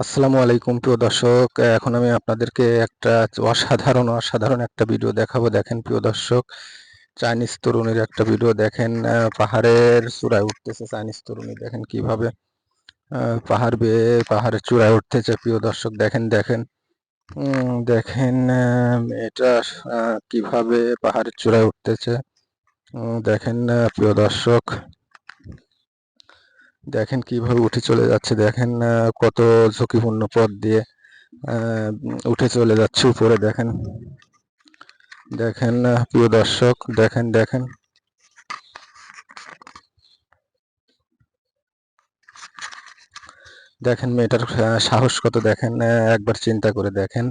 আসসালামু আলাইকুম প্রিয় দর্শক। এখন আমি আপনাদেরকে একটা অসাধারণ অসাধারণ একটা ভিডিও দেখাবো। দেখেন প্রিয় দর্শক, চাইনিজ তরুণীর একটা ভিডিও দেখেন। পাহাড়ের চূড়ায় উঠতেছে চাইনিজ তরুণী। দেখেন কীভাবে পাহাড় বেয়ে, পাহাড়ের চূড়ায় উঠতেছে প্রিয় দর্শক। দেখেন দেখেন দেখেন এটা কীভাবে পাহাড়ের চূড়ায় উঠতেছে। দেখেন প্রিয় দর্শক দেখেন কীভাবে উঠে চলে যাচ্ছে, দেখেন কত ঝুঁকিপূর্ণ পথ দিয়ে উঠে চলে যাচ্ছে উপরে, দেখেন। দেখেন প্রিয় দর্শক, দেখেন দেখেন। দেখেন মেয়েটার সাহস কত, দেখেন একবার চিন্তা করে দেখেন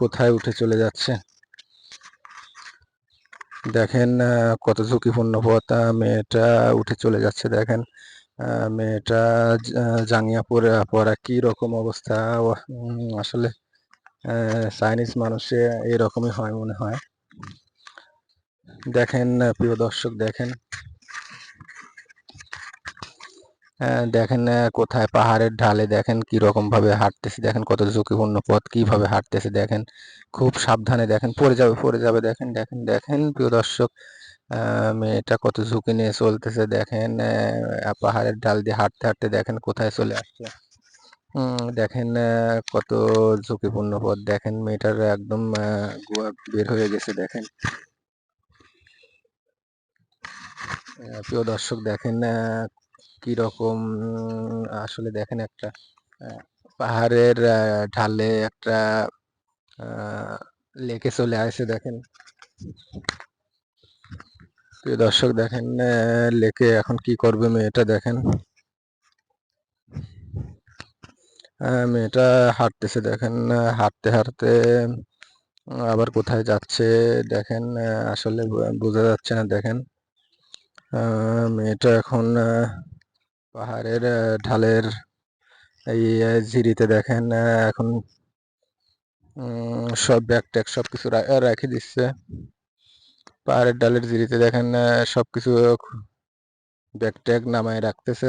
কোথায় উঠে চলে যাচ্ছে। দেখেন কত ঝুঁকিপূর্ণ পথ মেয়েটা উঠে চলে যাচ্ছে, দেখেন। মেয়েটা জ- আহ, জাঙ্গিয়া পরে কি রকম অবস্থা? আসলে চাইনিজ মানুষে এরকমই হয় মনে হয়। দেখেন প্রিয় দর্শক দেখেন। আহ, দেখেন কোথায় পাহাড়ের ঢালে দেখেন কি রকম ভাবে হাঁটতেছে দেখেন কত ঝুঁকিপূর্ণ পথ কীভাবে হাঁটতেছে দেখেন। খুব সাবধানে দেখেন পড়ে যাবে পড়ে যাবে দেখেন দেখেন দেখেন প্রিয় দর্শক। মেয়েটা কত ঝুঁকি নিয়ে চলতেছে দেখেন পাহাড়ের ঢাল দিয়ে হাঁটতে হাঁটতে দেখেন কোথায় চলে আসছে। দেখেন কত ঝুঁকিপূর্ণ পথ। দেখেন মেয়েটার একদম গুয়া বের হয়ে গেছে দেখেন। প্রিয় দর্শক দেখেন কি রকম আসলে দেখেন একটা পাহাড়ের ঢালে একটা লেকে চলে আসে দেখেন। প্রিয় দর্শক, দেখেন লেকে এখন কি করবে মেয়েটা, দেখেন। মেয়েটা হাঁটতেছে, দেখেন হাঁটতে হাঁটতে আবার কোথায় যাচ্ছে, দেখেন আসলে বোঝা যাচ্ছে না, দেখেন। মেয়েটা এখন পাহাড়ের ঢালের, এই ঝিরিতে, দেখেন এখন সব ব্যাগ ট্যাগ সব কিছু রেখে দিচ্ছে। পাহাড়ের ডালের জিরিতে দেখেন সবকিছু ব্যাগ ট্যাগ নামায় রাখতেছে।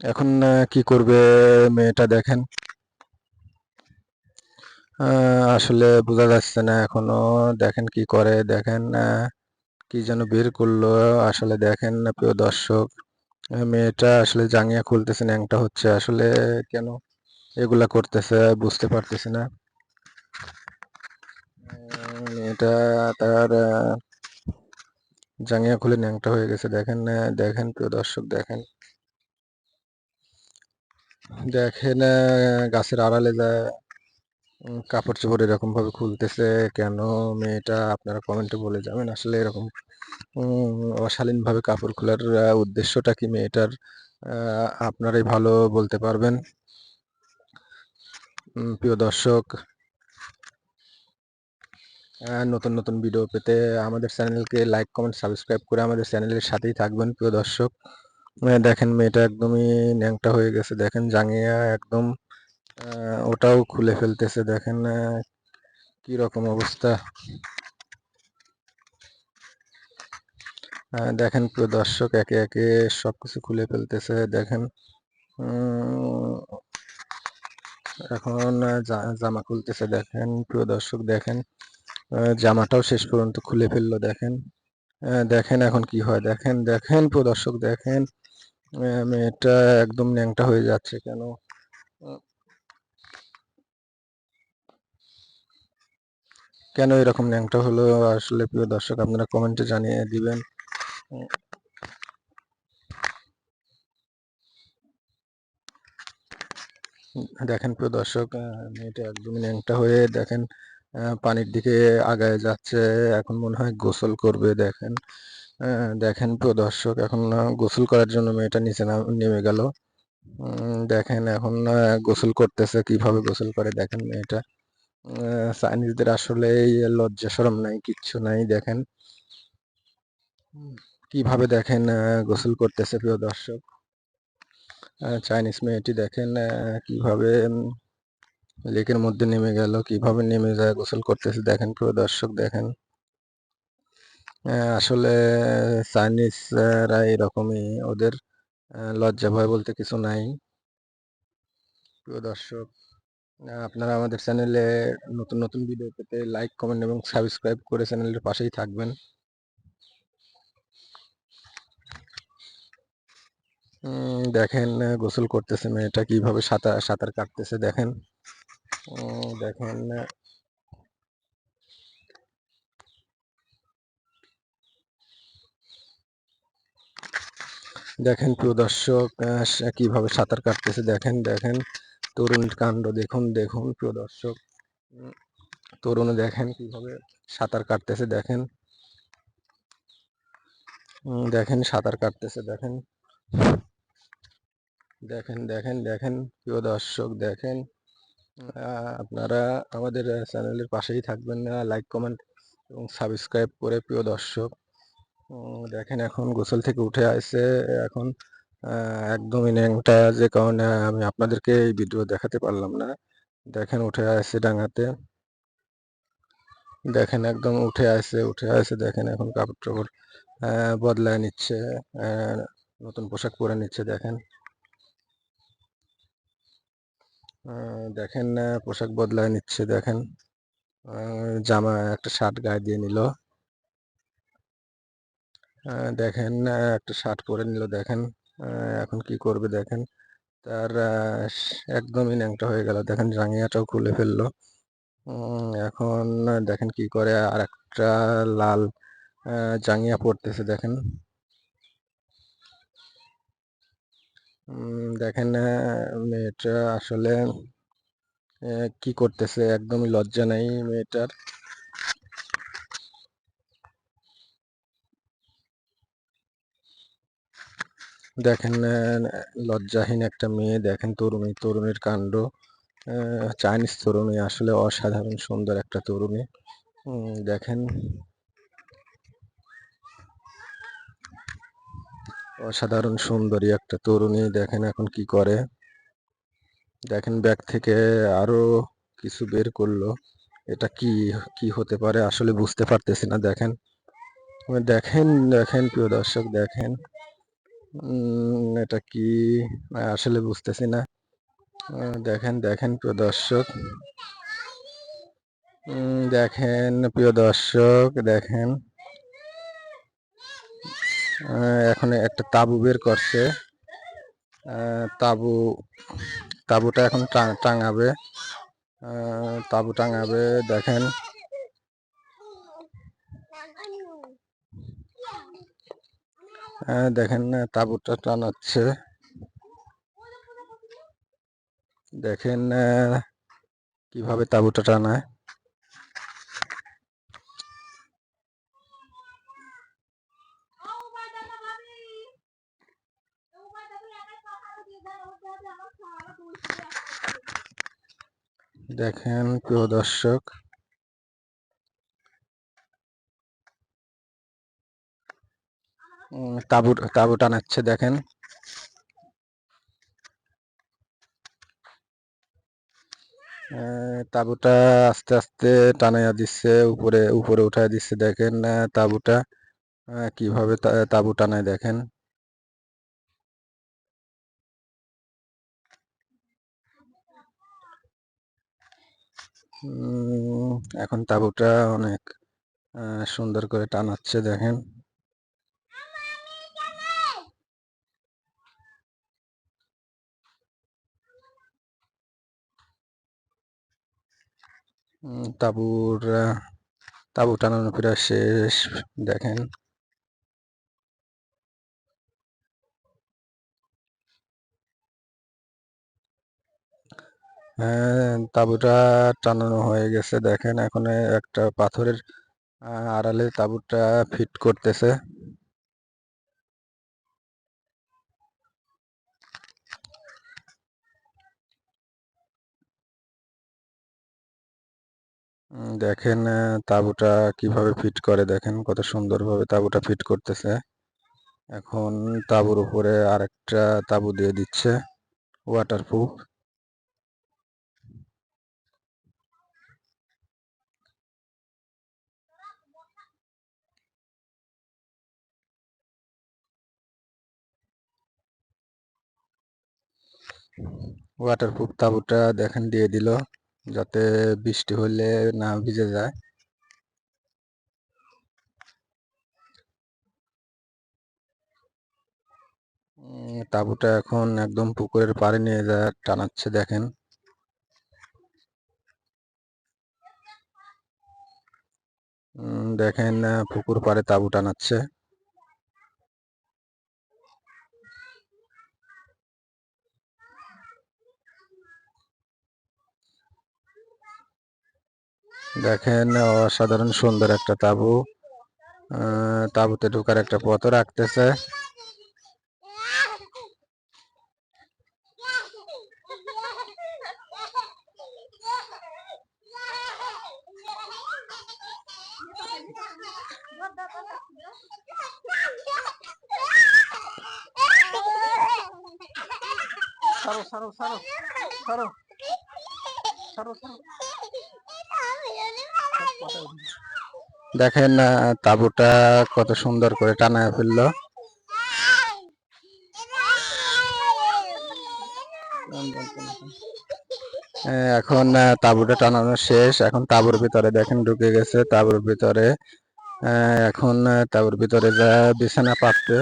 এখন কি করবে মেয়েটা দেখেন। আসলে বোঝা যাচ্ছে না এখনও। দেখেন কি করে, দেখেন কি যেন বের করল। আসলে দেখেন না প্রিয় দর্শক মেয়েটা আসলে জাঙ্গিয়া খুলতেছে, ন্যাংটা হচ্ছে। আসলে কেন এগুলা করতেছে বুঝতে পারতেছি না। মেয়েটা তার জাঙ্গিয়া খুলে ন্যাংটা হয়ে গেছে। দেখেন দেখেন প্রিয় দর্শক দেখেন। দেখেন গাছের আড়ালে উম, কাপড় চোপড় এরকম ভাবে খুলতেছে কেন মেয়েটা? আপনারা কমেন্টে বলে যাবেন আসলে এরকম উম, অশালীন ভাবে কাপড় খোলার উদ্দেশ্যটা কি মেয়েটার আপনারাই ভালো বলতে পারবেন? প্রিয় দর্শক নতুন নতুন ভিডিও পেতে আমাদের চ্যানেলকে লাইক কমেন্ট সাবস্ক্রাইব করে আমাদের চ্যানেলের সাথেই থাকবেন, প্রিয় দর্শক। দেখেন মেয়েটা একদমই ন্যাংটা হয়ে গেছে। দেখেন জাঙ্গিয়া একদম ওটাও খুলে ফেলতেছে। দেখেন কি রকম অবস্থা। দেখেন প্রিয় দর্শক, একে একে সবকিছু খুলে ফেলতেছে। দেখেন এখন জামা খুলতেছে। দেখেন প্রিয় দর্শক, দেখেন জামাটাও শেষ পর্যন্ত খুলে ফেলল, দেখেন। দেখেন এখন কি হয়, দেখেন দেখেন প্রিয় দর্শক, দেখেন মেয়েটা একদম ন্যাংটা হয়ে যাচ্ছে কেন? কেন এরকম ন্যাংটা হলো আসলে প্রিয় দর্শক, আপনারা কমেন্টে জানিয়ে দিবেন। দেখেন প্রিয় দর্শক মেয়েটা একদমই ন্যাংটা হয়ে, দেখেন পানির দিকে আগায় যাচ্ছে। এখন মনে হয় গোসল করবে, দেখেন। দেখেন প্রিয় দর্শক, এখন গোসল করার জন্য মেয়েটা নিচে নাম- গেল। দেখেন এখন গোসল করতেছে, কীভাবে গোসল করে দেখেন মেয়েটা। চাইনিজদের আসলে লজ্জা শরম নাই, কিচ্ছু নাই, দেখেন। কীভাবে দেখেন গোসল করতেছে প্রিয় দর্শক। চাইনিজ মেয়েটি দেখেন কীভাবে লেকের মধ্যে নেমে গেল। কীভাবে নেমে যায়, গোসল করতেছে, দেখেন প্রিয় দর্শক, দেখেন। আসলে চাইনিজরা এরকমই, ওদের লজ্জা, ভয় বলতে কিছু নাই। প্রিয় দর্শক আপনারা আমাদের চ্যানেলে নতুন নতুন ভিডিও পেতে লাইক কমেন্ট এবং সাবস্ক্রাইব করে চ্যানেলের পাশেই থাকবেন। দেখেন গোসল করতেছে মেয়েটা, কীভাবে সাঁতার সাঁতার কাটতেছে, দেখেন। দেখেন দেখেন প্রিয় দর্শক কীভাবে সাঁতার কাটতেছে। দেখেন দেখেন তরুণীর কাণ্ড দেখুন দেখুন প্রিয় দর্শক। তরুণ দেখেন কীভাবে সাঁতার কাটতেছে, দেখেন। দেখেন, সাঁতার কাটতেছে, দেখেন। দেখেন দেখেন দেখেন প্রিয় দর্শক, দেখেন। আপনারা আমাদের চ্যানেলের পাশেই থাকবেন না লাইক কমেন্ট এবং সাবস্ক্রাইব করে প্রিয় দর্শক। দেখেন এখন গোসল থেকে উঠে আসছে এখন একদমই ন্যাংটা যে কারণে আমি আপনাদেরকে এই ভিডিও দেখাতে পারলাম না। দেখেন উঠে আসছে ডাঙাতে। দেখেন একদম উঠে আসছে উঠে আসছে দেখেন এখন কাপড় টাপড় বদলায় নিচ্ছে নতুন পোশাক পরে নিচ্ছে, দেখেন। দেখেন পোশাক বদলায় নিচ্ছে, দেখেন। জামা একটা শার্ট গায়ে দিয়ে নিল। দেখেন একটা শার্ট পরে নিল, দেখেন। এখন কি করবে, দেখেন। তার একদমই ন্যাংটা হয়ে গেল, দেখেন জাঙ্গিয়াটাও খুলে ফেলল। এখন, দেখেন, কি করে? আর একটা লাল জাঙ্গিয়া পরতেছে, দেখেন। দেখেন মেয়েটা আসলে কি করতেছে? একদমই লজ্জা নাই মেয়েটার। দেখেন লজ্জাহীন একটা মেয়ে। দেখেন, তরুণী, তরুণীর কাণ্ড। চাইনিজ তরুণী, আসলে অসাধারণ সুন্দর একটা তরুণী। দেখেন অসাধারণ সুন্দরী একটা তরুণী। দেখেন এখন কি করে। দেখেন ব্যাগ থেকে আরও কিছু বের করল। এটা কি কি হতে পারে? আসলে বুঝতে পারতেছি না, দেখেন। দেখেন দেখেন, প্রিয় দর্শক, দেখেন। এটা কি? আসলে বুঝতেছি না। দেখেন দেখেন, প্রিয় দর্শক। দেখেন, প্রিয় দর্শক, দেখেন। এখন একটা তাবু বের করছে। তাবু, তাবুটা এখন টাঙাবে। তাবু টাঙাবে, দেখেন। দেখেন তাবুটা টানাচ্ছে। দেখেন কীভাবে তাবুটা টানায়। দেখেন, প্রিয় দর্শক। তাবু তাবু টানাচ্ছে, দেখেন। তাবুটা আস্তে আস্তে টানাইয়া দিচ্ছে, উপরে উপরে উঠায় দিচ্ছে, দেখেন তাবুটা কীভাবে তাবু টানায়, দেখেন। এখন তাবুটা অনেক সুন্দর করে টানাচ্ছে দেখেন। তাবুর তাবু টানানো প্রায় শেষ দেখেন। তাবুটা টানানো হয়ে গেছে। দেখেন এখন একটা পাথরের আড়ালে তাবুটা ফিট করতেছে। দেখেন তাবুটা কীভাবে ফিট করে দেখেন, কত সুন্দরভাবে তাবুটা ফিট করতেছে। এখন তাবুর উপরে আরেকটা তাবু দিয়ে দিচ্ছে ওয়াটারপ্রুফ ওয়াটারপ্রুফ তাঁবুটা দেখেন দিয়ে দিল, যাতে বৃষ্টি হলে না ভিজে যায়। তাঁবুটা এখন একদম পুকুরের পাড়ে নিয়ে যা, টানাচ্ছে দেখেন। দেখেন পুকুর পাড়ে তাঁবু টানাচ্ছে। দেখেন, অসাধারণ সুন্দর একটা তাঁবু। তাঁবুতে ঢোকার একটা পথ রাখতেছে। সারো সারো সারো সারো সারো সারো। দেখেন তাঁবুটা কত সুন্দর করে টানায় ফেলল এখন তাঁবুটা টানানো শেষ এখন তাঁবুর ভিতরে দেখেন ঢুকে গেছে তাঁবুর ভিতরে এখন তাঁবুর ভিতরে যা বিছানা পাততে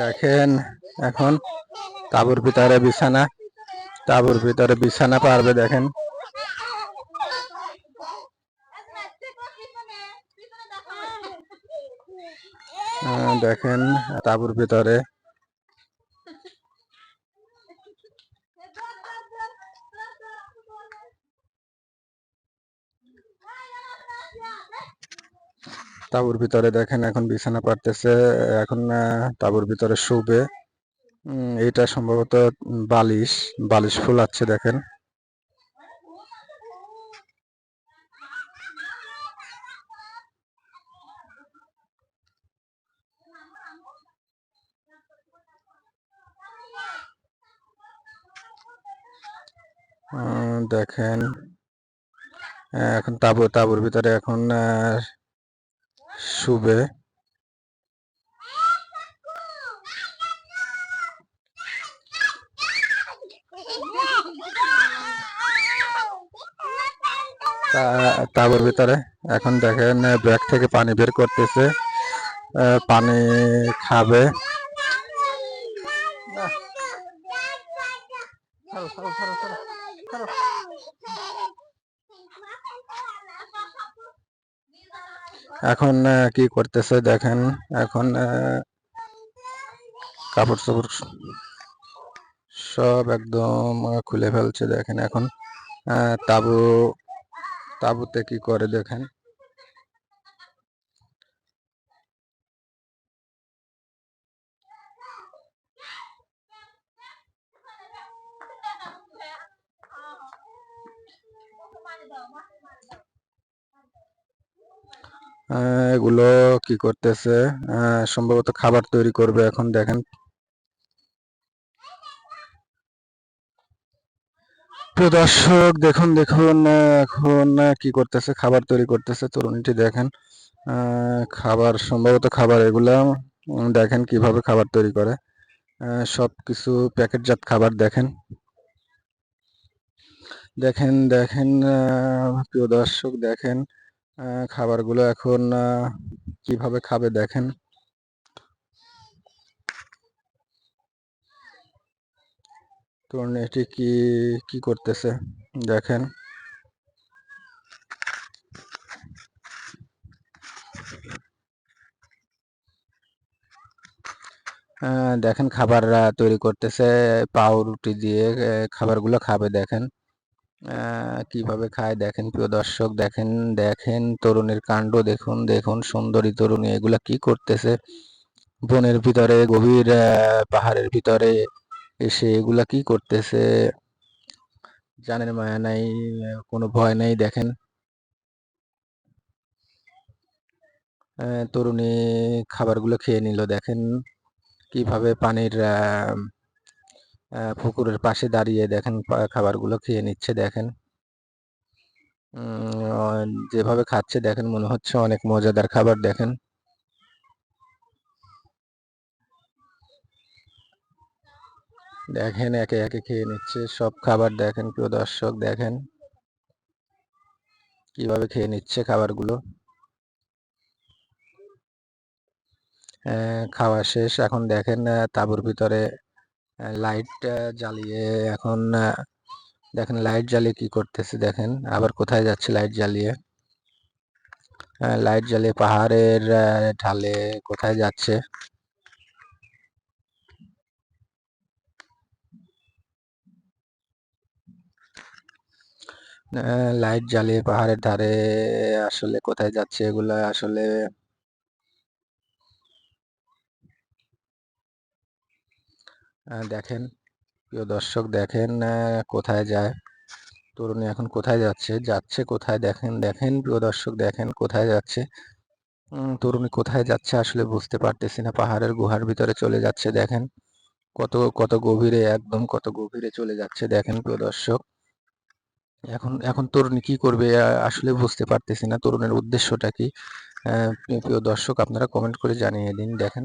দেখেন এখন তাবুর ভিতরে বিছানা তাবুর ভিতরে বিছানা পারবে দেখেন। দেখেন তাবুর ভিতরে তাঁবুর ভিতরে দেখেন এখন বিছানা পারতেছে এখন আহ, তাঁবুর ভিতরে শুবে। এটা সম্ভবত বালিশ বালিশ ফুল আছে দেখেন দেখেন এখন তাঁবু তাঁবুর ভিতরে এখন তা- তাঁবুর ভিতরে। এখন দেখেন ব্যাগ থেকে পানি বের করতেছে। পানি খাবে সারো সারো সারো সারো সারো এখন কি করতেছে দেখেন, এখন কাপড় চোপড় সব একদম খুলে ফেলছে দেখেন এখন। তাবু, তাবুতে কি করে দেখেন? এগুলো কি করতেছে? সম্ভবত খাবার তৈরি করবে এখন, দেখেন। প্রিয় দর্শক, দেখুন দেখুন, এখন কি করতেছে? খাবার তৈরি করতেছে, তরুণীটি দেখেন। খাবার, সম্ভবত খাবার এগুলা দেখেন কীভাবে খাবার তৈরি করে। সব কিছু প্যাকেটজাত খাবার, দেখেন। দেখেন দেখেন প্রিয় দর্শক, দেখেন। খাবারগুলো এখন কীভাবে খাবে দেখেন। তরুণীটি কি কি করতেছে দেখেন। দেখেন খাবার তৈরি করতেছে, পাউরুটি দিয়ে খাবারগুলো খাবে দেখেন। কীভাবে খায়? দেখেন, প্রিয় দর্শক, দেখেন দেখেন, তরুণীর কাণ্ড দেখুন দেখুন, সুন্দরী তরুণী, এগুলা কি করতেছে? বনের ভিতরে, গভীর পাহাড়ের ভিতরে এসে এগুলা কি করতেছে? জানের মায়া নাই, কোনো ভয় নাই, দেখেন। তরুণী খাবারগুলো খেয়ে নিল, দেখেন কীভাবে পানির পুকুরের পাশে দাঁড়িয়ে দেখেন খাবারগুলো খেয়ে নিচ্ছে, দেখেন। যেভাবে খাচ্ছে, দেখেন, মনে হচ্ছে অনেক মজাদার খাবার, দেখেন। দেখেন, একে একে খেয়ে নিচ্ছে, সব খাবার দেখেন, প্রিয় দর্শক, দেখেন। কীভাবে খেয়ে নিচ্ছে খাবারগুলো। খাওয়া শেষ, এখন দেখেন তাঁবুর ভিতরে লাইট জ্বালিয়ে এখন দেখেন লাইট জ্বালিয়ে কি করতেছে দেখেন, আবার কোথায় যাচ্ছে লাইট জ্বালিয়ে? লাইট জ্বালিয়ে পাহাড়ের ঢালে কোথায় যাচ্ছে? লাইট জ্বালিয়ে পাহাড়ের ধারে আসলে কোথায় যাচ্ছে? এগুলা আসলে দেখেন, প্রিয় দর্শক, দেখেন কোথায় যায়। তরুণী এখন কোথায় যাচ্ছে? যাচ্ছে কোথায়? দেখেন দেখেন, প্রিয় দর্শক, দেখেন কোথায় যাচ্ছে। তরুণী কোথায় যাচ্ছে আসলে বুঝতে পারতেছি না। পাহাড়ের গুহার ভিতরে চলে যাচ্ছে, দেখেন। কত কত গভীরে, একদম কত গভীরে চলে যাচ্ছে, দেখেন, প্রিয় দর্শক। এখন এখন তরুণী কি করবে? আসলে বুঝতে পারতেছি না। তরুণের উদ্দেশ্যটা কি? প্রিয় দর্শক, আপনারা কমেন্ট করে জানিয়ে দিন। দেখেন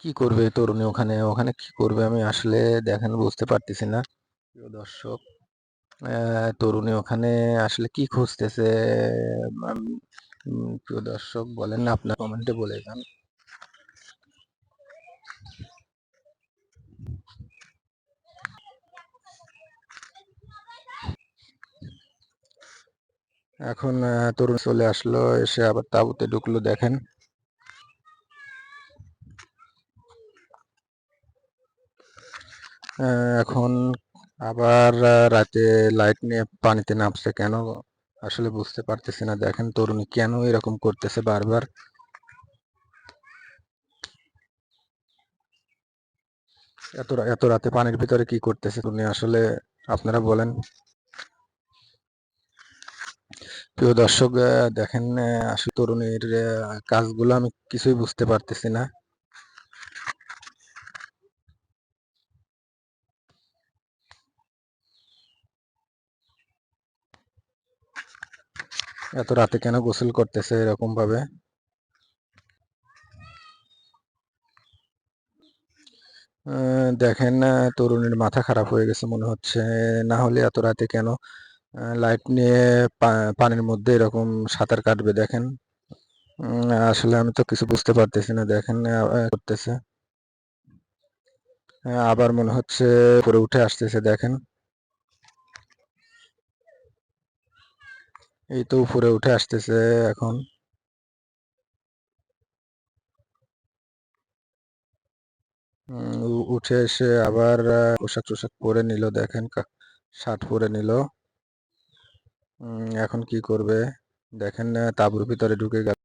কি করবে তরুণী ওখানে? ওখানে কি করবে? আমি আসলে দেখেন, বুঝতে পারতেছি না। প্রিয় দর্শক তরুণী ওখানে আসলে কি খুঁজতেছে? প্রিয় দর্শক বলেন না আপনার কমেন্টে বলে যান এখন তরুণ চলে আসলো, এসে আবার তাঁবুতে ঢুকলো, দেখেন। এখন আবার রাতে লাইট নিয়ে পানিতে নামছে কেন? আসলে বুঝতে পারতেছি না। দেখেন তরুণী কেন এরকম করতেছে বারবার? এত এত রাতে পানির ভিতরে কি করতেছে তরুণী? আসলে আপনারা বলেন। প্রিয় দর্শক দেখেন আসলে তরুণীর কাজগুলো আমি কিছুই বুঝতে পারতেছি না। এত রাতে কেন গোসল করতেছে এরকম ভাবে? দেখেন তরুণীর মাথা খারাপ হয়ে গেছে মনে হচ্ছে। না হলে এত রাতে কেন? লাইট নিয়ে পানির মধ্যে এরকম সাঁতার কাটবে দেখেন। আসলে আমি তো কিছু বুঝতে পারতেছি না, দেখেন করতেছে। আবার মনে হচ্ছে উপরে উঠে আসতেছে, দেখেন। এই তো উপরে উঠে আসতেছে এখন। উঠে এসে আবার পোশাক টোশাক পরে নিল, দেখেন শার্ট পরে নিল। এখন কি করবে? দেখেন তাঁবুর ভিতরে ঢুকে গেল।